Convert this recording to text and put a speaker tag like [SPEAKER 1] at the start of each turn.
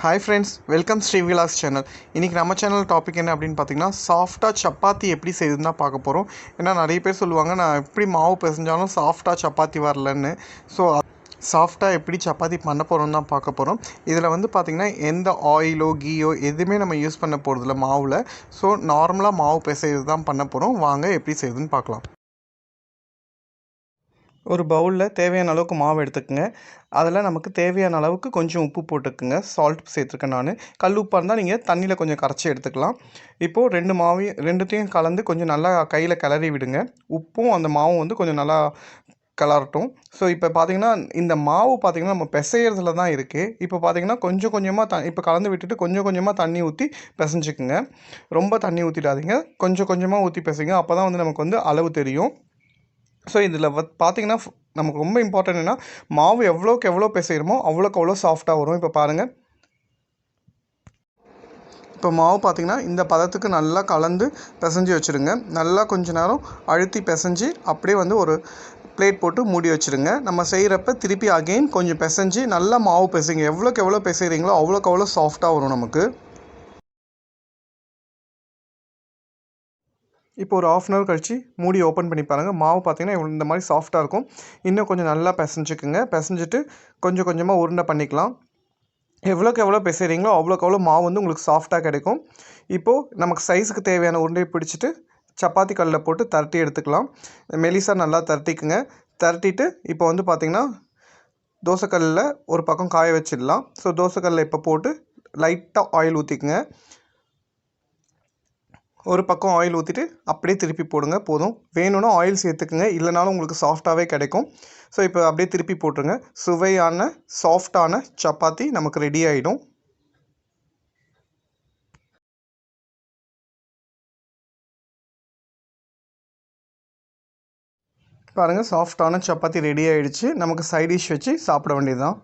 [SPEAKER 1] Hi friends welcome Sri Vilas channel இன்றைக்கி நம்ம channel topic என்ன அப்படின்னு பார்த்தீங்கன்னா சாஃப்டாக சப்பாத்தி எப்படி செய்யுதுன்னு தான் பார்க்க போகிறோம் ஏன்னா நிறைய பேர் சொல்லுவாங்க நான் எப்படி மாவு பிசைஞ்சாலும் சாஃப்டாக சப்பாத்தி வரலன்னு. ஸோ சாஃப்டாக எப்படி சப்பாத்தி பண்ண போகிறோம் தான் பார்க்க போகிறோம் இதில் வந்து பார்த்திங்கன்னா எந்த ஆயிலோ கீயோ எதுவுமே நம்ம யூஸ் பண்ண போகிறதில்ல மாவில். ஸோ நார்மலாக மாவு பிசைறது தான் பண்ண போகிறோம் வாங்க எப்படி செய்யுதுன்னு பார்க்கலாம். ஒரு பவுலில் தேவையான அளவுக்கு மாவு எடுத்துக்கோங்க. அதில் நமக்கு தேவையான அளவுக்கு கொஞ்சம் உப்பு போட்டுக்குங்க. சால்ட் சேர்த்துருக்கேன் நான். கல் உப்பாக இருந்தால் நீங்கள் தண்ணியில் கொஞ்சம் கரைச்சி எடுத்துக்கலாம். இப்போது ரெண்டு மாவையும் ரெண்டுத்தையும் கலந்து கொஞ்சம் நல்லா கையில் கிளறி விடுங்க. உப்பும் அந்த மாவும் வந்து கொஞ்சம் நல்லா கலரட்டும். ஸோ இப்போ பார்த்தீங்கன்னா இந்த மாவு பார்த்திங்கன்னா நம்ம பிசையிறதுல தான் இருக்குது இப்போ பார்த்தீங்கன்னா கொஞ்சம் கொஞ்சமாக த இப்போ கலந்து விட்டுட்டு கொஞ்சம் கொஞ்சமாக தண்ணி ஊற்றி பிசைஞ்சுக்குங்க. ரொம்ப தண்ணி ஊற்றிடாதீங்க கொஞ்சம் கொஞ்சமாக ஊற்றி பிசைங்க. அப்போ தான் வந்து நமக்கு வந்து அளவு தெரியும். ஸோ இதில் வத் பார்த்தீங்கன்னா நமக்கு ரொம்ப இம்பார்ட்டன்ட் என்ன மாவு எவ்வளோக்கு எவ்வளோ பிசைகிறோமோ அவ்வளோக்கு அவ்வளோ சாஃப்டாக வரும். இப்போ பாருங்கள் இப்போ மாவு பார்த்தீங்கன்னா இந்த பதத்துக்கு நல்லா கலந்து பிசைஞ்சு வச்சுருங்க. நல்லா கொஞ்ச நேரம் அழுத்தி பிசைஞ்சு அப்படியே வந்து ஒரு பிளேட் போட்டு மூடி வச்சுருங்க. நம்ம செய்கிறப்ப திருப்பி அகெயின் கொஞ்சம் பிசைஞ்சு நல்லா மாவு பிசைங்க. எவ்வளோக்கு எவ்வளோ பிசைகிறீங்களோ அவ்வளோக்கு அவ்வளோ சாஃப்டாக வரும் நமக்கு. இப்போ ஒரு ஆஃப் அன் ஹவர் கழிச்சு மூடி ஓப்பன் பண்ணி பாருங்கள் மாவு பார்த்தீங்கன்னா இந்த மாதிரி சாஃப்டாக இருக்கும். இன்னும் கொஞ்சம் நல்லா பிசைஞ்சுக்குங்க. பிசைஞ்சிட்டு கொஞ்சம் கொஞ்சமாக உருண்டை பண்ணிக்கலாம். எவ்வளோக்கு எவ்வளோ பிசைறீங்களோ அவ்வளோக்கு அவ்வளோ மாவு வந்து உங்களுக்கு சாஃப்டாக கிடைக்கும். இப்போது நமக்கு சைஸுக்கு தேவையான உருண்டையை பிடிச்சிட்டு சப்பாத்தி கல்லில் போட்டு தரட்டி எடுத்துக்கலாம். மெலிசா நல்லா தரட்டிக்குங்க. தரட்டிட்டு இப்போ வந்து பார்த்திங்கன்னா தோசைக்கல்லில் ஒரு பக்கம் காய வச்சிடலாம். ஸோ தோசைக்கல்லில் இப்போ போட்டு லைட்டாக ஆயில் ஊற்றிக்குங்க ஒரு பக்கம் ஆயில் ஊற்றிட்டு அப்படியே திருப்பி போடுங்க போதும். வேணும்னா ஆயில் சேர்த்துக்குங்க இல்லைனாலும் உங்களுக்கு சாஃப்டாகவே கிடைக்கும். ஸோ இப்போ அப்படியே திருப்பி போட்டுருங்க. சுவையான சாஃப்டான சப்பாத்தி நமக்கு ரெடி ஆகிடும் பாருங்கள் சாஃப்டான சப்பாத்தி ரெடி ஆகிடுச்சு நமக்கு சைட் டிஷ் வச்சு சாப்பிட வேண்டியதுதான்.